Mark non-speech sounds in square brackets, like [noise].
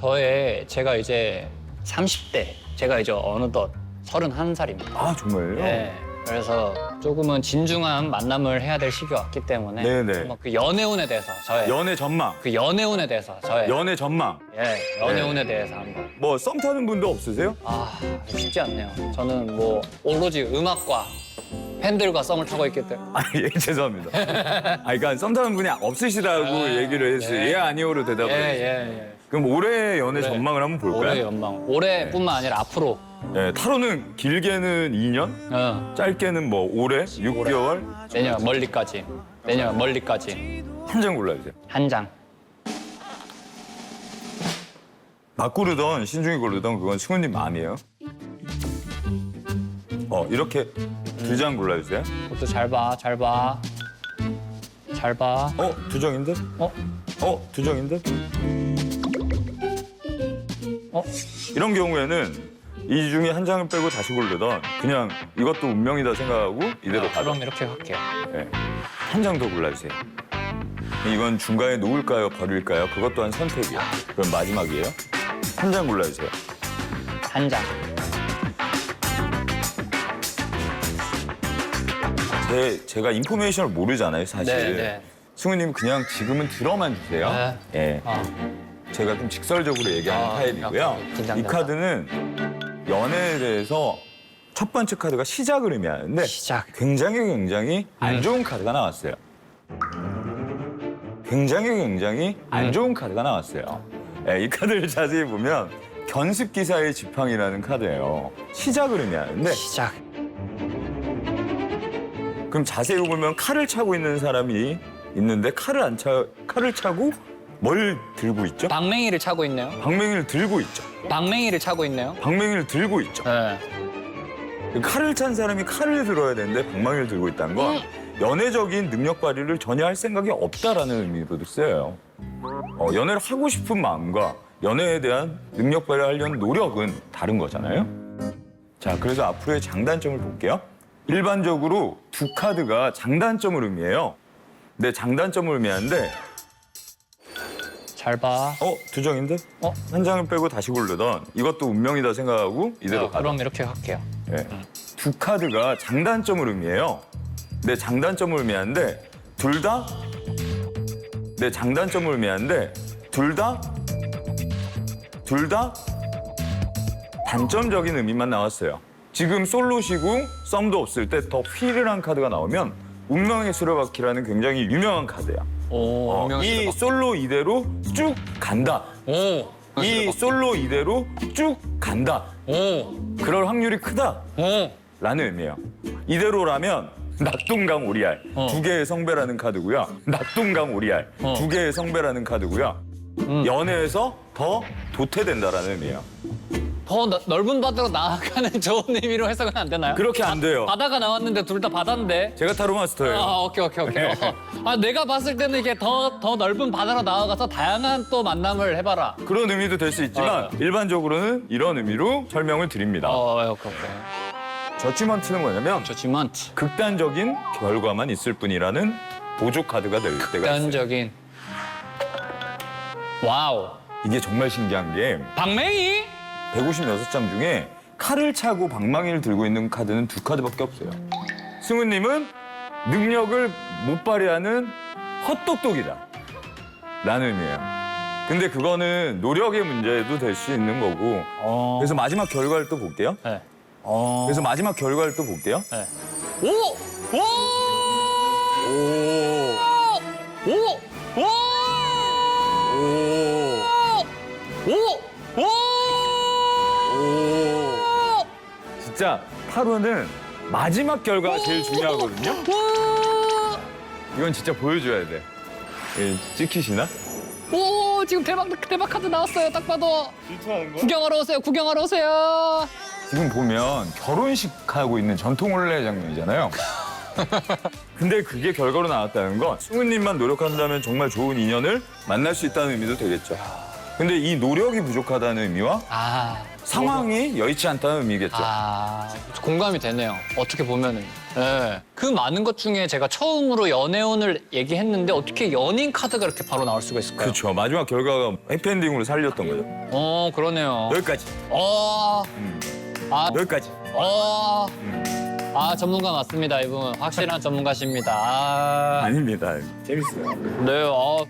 저의 제가 이제 30대, 제가 이제 어느덧 31살입니다. 아 정말요? 예. 그래서 조금은 진중한 만남을 해야 될 시기가 왔기 때문에 네네. 한번 그 연애운에 대해서 저의 연애 전망. 그 연애운에 대해서 저의 연애 전망. 예, 연애운에 대해서 한번 뭐 썸 타는 분도 없으세요? 아 쉽지 않네요. 저는 뭐 오로지 음악과 팬들과 썸을 타고 때문에 [laughs] 아, 예, 죄송합니다. 아, 그러니까 썸 타는 분이 없으시다고 아, 얘기를 했어요. 예. 예, 아니오로 대답을. 예, 했어요. 예, 예. 그럼 올해 연애 올해. 전망을 한번 올해 볼까요? 연망. 올해뿐만 아니라 앞으로 예, 타로는 길게는 2년, 어, 짧게는 뭐 올해, 6개월 내년 멀리까지 내년 멀리까지 한 장 골라주세요. 한 장. 막 고르던 신중히 고르던 그건 승우님 마음이에요. 어 이렇게 두 장 골라주세요. 그것도 잘 봐, 잘 봐, 잘 봐. 어 두 장인데? 어, 어 두 장인데? 어, 이런 경우에는 이 중에 한 장을 빼고 다시 고르던 그냥 이것도 운명이다 생각하고 이대로 가던 그럼 이렇게 할게요. 한 장 더 골라주세요. 이건 중간에 놓을까요, 버릴까요? 그것 또한 선택이에요. 그럼 마지막이에요. 한 장 골라주세요. 한 장. 제, 제가 인포메이션을 모르잖아요, 사실. 네, 네. 승우님 그냥 지금은 들어만 주세요. 네. 예. 아, 제가 좀 직설적으로 얘기하는 아, 타입이고요. 약간 긴장된다. 이 카드는 연애에 대해서 첫 번째 카드가 시작을 의미하는데 시작. 굉장히 굉장히 안 음. 좋은 카드가 나왔어요. 굉장히 굉장히 안 음. 좋은 카드가 나왔어요. 예, 이 카드를 자세히 보면 견습 기사의 지팡이라는 카드예요. 시작을 의미하는데 시작. 그럼 자세히 보면 칼을 차고 있는 사람이 있는데 칼을 안 차, 칼을 차고 뭘 들고 있죠? 방맹이를 차고 있네요. 방맹이를 들고 있죠. 방맹이를 차고 있네요. 방맹이를 들고 있죠. 네. 칼을 찬 사람이 칼을 들어야 되는데 방망이를 들고 있다는 건 음. 연애적인 능력 발휘를 전혀 할 생각이 없다라는 의미로도 쓰여요. 어, 연애를 하고 싶은 마음과 연애에 대한 능력 발휘하려는 노력은 다른 거잖아요. 자, 그래서 앞으로의 장단점을 볼게요. 일반적으로 두 카드가 장단점을 의미해요. 네, 장단점을 의미하는데 잘 봐. 어, 두 장인데? 어? 한 장을 빼고 다시 고르던 이것도 운명이다 생각하고 이대로 어, 가던 그럼 이렇게 할게요. 예. 두 카드가 장단점을 의미해요. 네, 장단점을 의미하는데 둘 다 네, 장단점을 의미하는데 둘 다 둘 다 단점적인 의미만 나왔어요. 지금 솔로시고 썸도 없을 때더 휘르한 카드가 나오면 운명의 수레바퀴라는 굉장히 유명한 카드야. 오, 어, 운명의 이 수레바퀴. 솔로 이대로 쭉 간다. 오, 이 솔로 이대로 쭉 간다. 오, 그럴 확률이 크다. 오. 라는 의미예요. 이대로라면 낙동강 오리알 어. 두 개의 성배라는 카드고요. 낙동강 오리알 어. 두 개의 성배라는 카드고요. 음. 연애에서 더 도태된다라는 의미예요. 더 너- 넓은 바다로 나아가는 [laughs] 좋은 의미로 해석은 안 되나요? 그렇게 안 돼요. 바다가 나왔는데 둘 다 바다인데. 제가 타로 마스터예요. 아, 오케이, 오케이, 오케이. 네. 어. [laughs] 아, 내가 봤을 때는 이게 더, 더 넓은 바다로 나아가서 다양한 또 만남을 해봐라. 그런 의미도 될 수 있지만 어. 일반적으로는 이런 의미로 설명을 드립니다. 어, 오케이, 오케이. 저치먼트는 뭐냐면 좋지만 극단적인 결과만 있을 뿐이라는 보조 카드가 될 때가 있어요. 극단적인. 와우. 이게 정말 신기한 게 방맹이? 156장 중에 칼을 차고 방망이를 들고 있는 카드는 두 카드밖에 없어요. 승우님은 능력을 못 발휘하는 헛똑똑이다. 라는 의미예요. 근데 그거는 노력의 문제도 될 수 있는 거고. 어. 그래서 마지막 결과를 또 볼게요. 네. 어. 그래서 마지막 결과를 또 볼게요. 네. 오! 오! 오. 오! 오! 오. 8호는 마지막 결과가 제일 중요하거든요. 와! 이건 진짜 보여줘야 돼. 예, 찍히시나? 오 지금 대박 대박 카드 나왔어요. 딱 봐도 질투하는 거? 구경하러 오세요. 구경하러 오세요. 지금 보면 결혼식 하고 있는 전통 혼례 장면이잖아요. [laughs] 근데 그게 결과로 나왔다는 건 승우님만 노력한다면 정말 좋은 인연을 만날 수 있다는 의미도 되겠죠. 근데 이 노력이 부족하다는 의미와 아, 상황이 여의치 않다는 의미겠죠. 아, 공감이 되네요. 어떻게 보면은. 예. 그 많은 것 중에 제가 처음으로 연애운을 얘기했는데 어떻게 연인 카드가 이렇게 바로 나올 수가 있을까요? 그렇죠. 마지막 결과가 해피엔딩으로 살렸던 거죠. 어, 그러네요. 여기까지. 어, 아, 여기까지. 어. 아, 전문가 맞습니다. 이분 확실한 전문가십니다. 아, 아닙니다. 재밌어요. 네, 어,